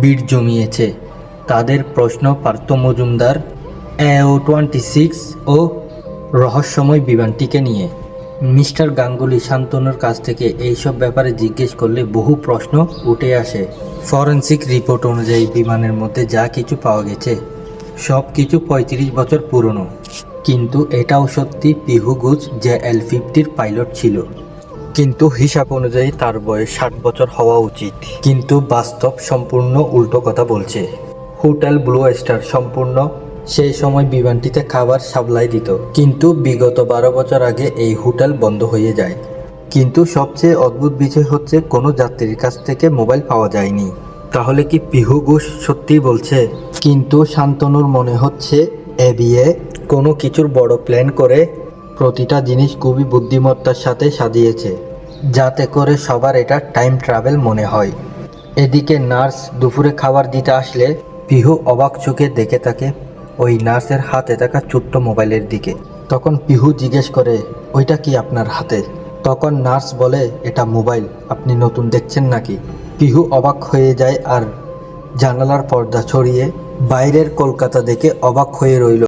ভিড় জমিয়েছে। তাদের প্রশ্ন পার্থ মজুমদার এও টোয়েন্টি সিক্স ও রহস্যময় বিমানটিকে নিয়ে। মিস্টার গাঙ্গুলি শান্তনুর কাছ থেকে এইসব ব্যাপারে জিজ্ঞেস করলে বহু প্রশ্ন উঠে আসে। ফরেন্সিক রিপোর্ট অনুযায়ী বিমানের মধ্যে যা কিছু পাওয়া গেছে, সব কিছু পঁয়ত্রিশ বছর পুরনো। কিন্তু এটাও সত্যি পিহু গুজ যে এল ফিফটির পাইলট ছিল। কিন্তু হিসাব অনুযায়ী তার বয়স ষাট বছর হওয়া উচিত। কিন্তু বাস্তব সম্পূর্ণ উল্টো কথা বলছে। হোটেল ব্লু স্টার সম্পূর্ণ। সেই সময় বিমানটিতে খাবার সাপ্লাই দিত। কিন্তু বিগত বারো বছর আগে এই হোটেল বন্ধ হয়ে যায়। কিন্তু সবচেয়ে অদ্ভুত বিষয় হচ্ছে কোনো যাত্রীর কাছ থেকে মোবাইল পাওয়া যায়নি। তাহলে কি পিহু ঘোষ সত্যিই বলছে? কিন্তু শান্তনুর মনে হচ্ছে, এ বিয়ে কোনো কিছুর বড় প্ল্যান করে প্রতিটা জিনিস খুবই বুদ্ধিমত্তার সাথে সাজিয়েছে। যাতে করে সবার এটা টাইম ট্রাভেল মনে হয়। এদিকে নার্স দুপুরে খাবার দিতে আসলে পিহু অবাক চোখে দেখে থাকে ওই নার্সের হাতে থাকা ছোট্ট মোবাইলের দিকে। তখন পিহু জিজ্ঞেস করে, ওইটা কি আপনার হাতে? তখন নার্স বলে, এটা মোবাইল, আপনি নতুন দেখছেন নাকি? পিহু অবাক হয়ে যায় আর জানালার পর্দা ছড়িয়ে বাইরের কলকাতা দেখে অবাক হয়ে রইল।